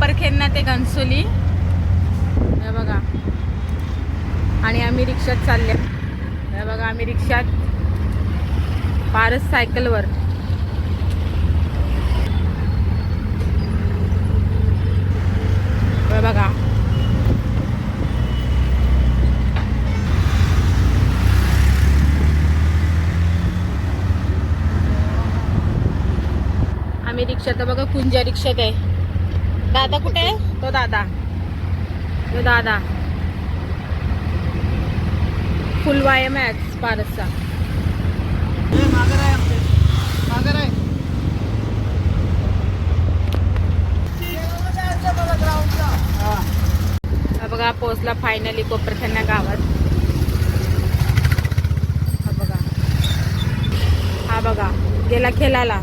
कोपरखेरणा ते घनसोली. बघा. आणि आम्ही रिक्षात चालले. बघा आम्ही रिक्षात पारस सायकलवर. बघा. आम्ही रिक्षात बघा कुंजा रिक्षात आहे. दादा कुठे आहे? तो दादा. तो दादा. फुल व्यायाम आहे आज पारसचा बघा पोहोचला फायनली कोपरखेरणा गावात. हा बघा. हा बघा गेला खेळाला.